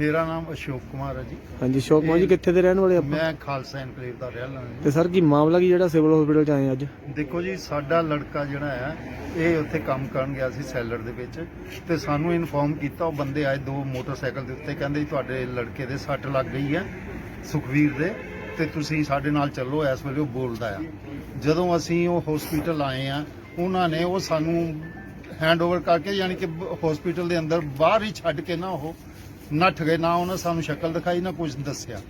ਮੇਰਾ ਨਾਮ ਅਸ਼ੋਕ ਕੁਮਾਰ ਹੈ ਜੀ। ਹਾਂਜੀ ਸ਼ੋਕ ਮਾਂ ਜੀ ਕਿੱਥੇ ਦੇ ਰਹਿਣ ਵਾਲੇ ਆਪਾਂ? ਮੈਂ ਖਾਲਸਾ ਐਨਕਲੇਵ ਦਾ ਰਹਿਣ ਵਾਲਾ ਤੇ ਸਰ ਕੀ ਮਾਮਲਾ ਕੀ ਜਿਹੜਾ ਸਿਵਲ ਹਸਪੀਟਲ ਚ ਆਏ ਅੱਜ? ਦੇਖੋ ਜੀ ਸਾਡਾ ਲੜਕਾ ਜਿਹੜਾ ਹੈ ਇਹ ਉੱਥੇ ਕੰਮ ਕਰਨ ਗਿਆ ਸੀ ਸੈਲਰ ਦੇ ਵਿੱਚ ਤੇ ਸਾਨੂੰ ਇਨਫੋਰਮ ਕੀਤਾ ਉਹ ਬੰਦੇ ਆਏ ਦੋ ਮੋਟਰਸਾਈਕਲ ਦੇ ਉੱਤੇ ਕਹਿੰਦੇ ਜੀ ਤੁਹਾਡੇ ਲੜਕੇ ਦੇ ਸੱਟ ਲੱਗ ਗਈ ਹੈ ਸੁਖਵੀਰ ਦੇ ਤੇ ਤੁਸੀਂ ਸਾਡੇ ਨਾਲ ਚੱਲੋ ਇਸ ਵੇਲੇ ਉਹ ਬੋਲਦਾ ਆ। ਜਦੋਂ ਅਸੀਂ ਉਹ ਹਸਪੀਟਲ ਆਏ ਆ ਉਹਨਾਂ ਨੇ ਉਹ ਸਾਨੂੰ ਹੈਂਡਓਵਰ ਕਰਕੇ ਯਾਨੀ ਕਿ ਹਸਪੀਟਲ ਦੇ ਅੰਦਰ ਬਾਹਰ ਹੀ ਛੱਡ ਕੇ ਨਾ ਉਹ ਨੱਠ ਗਏ ਨਾ ਉਹਨਾਂ ਸਾਨੂੰ ਸ਼ਕਲ ਦਿਖਾਈ ਨਾ ਕੁਝ ਦੱਸਿਆ।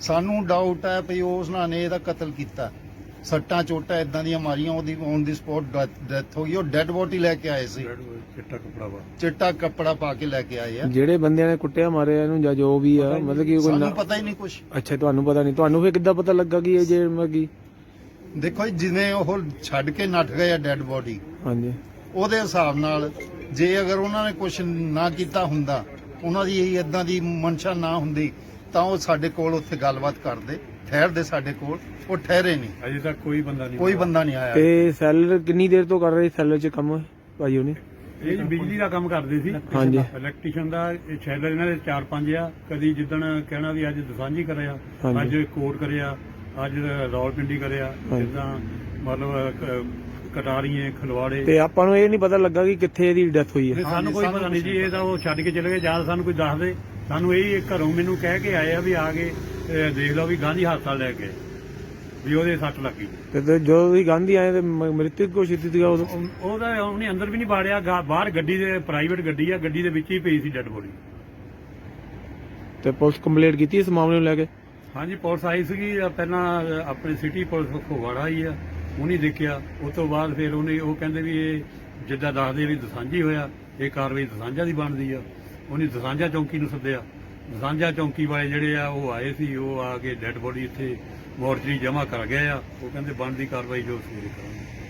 ਸਾਨੂੰ ਡਾਊਟ ਹੈ ਵੀ ਉਸ ਨਾਲ ਨੇ ਇਹਦਾ ਕਤਲ ਕੀਤਾ। ਸੱਟਾਂ ਚੋਟਾਂ ਇਦਾਂ ਦੀਆਂ ਮਾਰੀਆਂ ਉਹਦੀ ਔਨ ਦੀ ਸਪੌਟ ਡੈਥ ਹੋ ਗਈ। ਉਹ ਡੈੱਡ ਬੋਡੀ ਲੈ ਕੇ ਆਏ ਸੀ। ਚਿੱਟਾ ਕਪੜਾ ਵਾ। ਚਿੱਟਾ ਕੱਪੜਾ ਪਾ ਕੇ ਲੈ ਕੇ ਆਏ ਆ। ਜਿਹੜੇ ਬੰਦਿਆਂ ਨੇ ਕੁੱਟਿਆ ਮਾਰਿਆ ਇਹਨੂੰ ਜਾਂ ਜੋ ਵੀ ਆ ਮਤਲਬ ਕਿ ਕੋਈ ਸਾਨੂੰ ਨਾ- ਪਤਾ ਹੀ ਨਹੀਂ ਕੁਝ ਅੱਛਾ ਤੁਹਾਨੂੰ ਪਤਾ ਨਹੀਂ। ਤੁਹਾਨੂੰ ਫੇਰ ਕਿੱਦਾਂ ਪਤਾ ਲੱਗਾ ਕਿ ਇਹ ਜੇ ਕਿ? ਦੇਖੋ ਜੀ, ਜਿਵੇਂ ਉਹ ਛੱਡ ਕੇ ਨੱਠ ਗਏ ਆ ਡੈੱਡ ਬੋਡੀ ਹਾਂਜੀ। ਉਹਦੇ ਹਿਸਾਬ ਨਾਲ ਜੇ ਅਗਰ ਉਹਨਾਂ ਨੇ ਕੁਝ ਨਾ ਕੀਤਾ ਹੁੰਦਾ ਉਹਨਾਂ ਦੀ ਇਹ ਇਦਾਂ ਦੀ ਮਨਸ਼ਾ ਨਾ ਹੁੰਦੀ ਤਾਂ ਉਹ ਸਾਡੇ ਕੋਲ ਉੱਥੇ ਗੱਲਬਾਤ ਕਰਦੇ। ਠਹਿਰਦੇ ਸਾਡੇ ਕੋਲ ਉਹ ਠਹਿਰੇ ਨਹੀਂ। ਅਜੇ ਤੱਕ ਕੋਈ ਬੰਦਾ ਨਹੀਂ ਕੋਈ ਬੰਦਾ ਨਹੀਂ ਆਇਆ। ਤੇ ਸੈਲਰ ਕਿੰਨੀ ਦੇਰ ਤੋਂ ਕਰ ਰਹੇ ਸੈਲਰ ਚ ਕੰਮ ਭਾਈ ਉਹਨੇ? ਇਹ ਜੀ ਬਿਜਲੀ ਦਾ ਕੰਮ ਕਰਦੇ ਸੀ। ਹਾਂਜੀ। ਇਲੈਕਟ੍ਰੀਸ਼ੀਅਨ ਦਾ ਇਹ ਸ਼ੈਲਰ ਇਹਨਾਂ ਦੇ 4-5 ਆ। ਕਦੀ ਜਿੱਦਣ ਕਹਿਣਾ ਵੀ ਅੱਜ ਦਸਾਂਝੀ ਕਰਿਆ। ਅੱਜ ਕੋਟ ਕਰਿਆ ਅੱਜ ਰੌਲਪਿੰਡੀ ਕਰਿਆ ਹਾਂਜੀ। ਜਿੱਦਾਂ ਮਤਲਬ ਕਟਾਰੀਏ ਖਲਵਾੜੇ। ਤੇ ਆਪਾਂ ਨੂੰ ਇਹ ਨਹੀਂ ਪਤਾ ਲੱਗਾ ਕਿ ਕਿੱਥੇ ਇਹਦੀ ਡੈਥ ਹੋਈ ਹੈ। ਸਾਨੂੰ ਕੋਈ ਪਤਾ ਨਹੀਂ ਜੀ ਇਹ ਤਾਂ ਉਹ ਛੱਡ ਕੇ ਚਲੇ ਗਏ ਜਾਂ ਸਾਨੂੰ ਕੋਈ ਦੱਸ ਦੇ। ਸਾਨੂੰ ਇਹ ਘਰੋਂ ਮੈਨੂੰ ਕਹਿ ਕੇ ਆਏ ਆ ਵੀ ਆ ਕੇ ਦੇਖ ਲਓ ਵੀ ਗਾਂਧੀ ਹਸਪਤਾਲ ਲੈ ਕੇ ਵੀ ਉਹਦੇ ਸੱਟ ਲੱਗੀ। ਤੇ ਜਦੋਂ ਵੀ ਗਾਂਧੀ ਆਏ ਤੇ ਮ੍ਰਿਤਕ ਘੋਸ਼ਿਤ ਸੀਗਾ ਉਹ- ਉਹਦਾ ਉਹਨੇ ਅੰਦਰ ਵੀ ਨਹੀਂ ਬਾੜਿਆ ਬਾਹਰ ਗੱਡੀ ਦੇ ਪ੍ਰਾਈਵੇਟ ਗੱਡੀ ਆ ਗੱਡੀ ਦੇ ਵਿੱਚ ਹੀ ਪਈ ਸੀ ਡੈੱਡ ਬੋਡੀ ਤੇ ਪੁਲਿਸ ਕੰਪਲੇਂਟ ਕੀਤੀ ਇਸ ਮਾਮਲੇ ਨੂੰ ਲੈ ਕੇ? ਹਾਂਜੀ ਪੁਲਿਸ ਆਈ ਸੀਗੀ ਪਹਿਲਾਂ ਆਪਣੇ ਸਿਟੀ ਪੁਲਿਸ ਖੋਵਾੜਾ ਆਈ ਆ। ਉਹਨੇ ਦੇਖਿਆ, ਉਸ ਤੋਂ ਬਾਅਦ ਫਿਰ ਉਹਨੇ ਉਹ ਕਹਿੰਦੇ ਵੀ ਇਹ ਜਿੱਦਾਂ ਦੱਸਦੇ ਵੀ ਦਸਾਂਝੀ ਹੋਇਆ, ਇਹ ਕਾਰਵਾਈ ਦਸਾਂਝਾ ਦੀ ਬਣਦੀ ਆ। ਉਹਨੇ ਦਸਾਂਝਾ ਚੌਂਕੀ ਨੂੰ ਸੱਦਿਆ। ਦਸਾਂਝਾ ਚੌਂਕੀ ਵਾਲੇ ਜਿਹੜੇ ਆ, ਉਹ ਆਏ ਸੀ, ਉਹ ਆ ਕੇ ਡੈੱਡ ਬੋਡੀ ਇੱਥੇ ਮੋਰਚਰੀ ਜਮ੍ਹਾਂ ਕਰ ਗਏ ਆ। ਉਹ ਕਹਿੰਦੇ ਬਣਦੀ ਕਾਰਵਾਈ ਜੋ ਸਵੇਰੇ ਕਰਾਂਗੇ।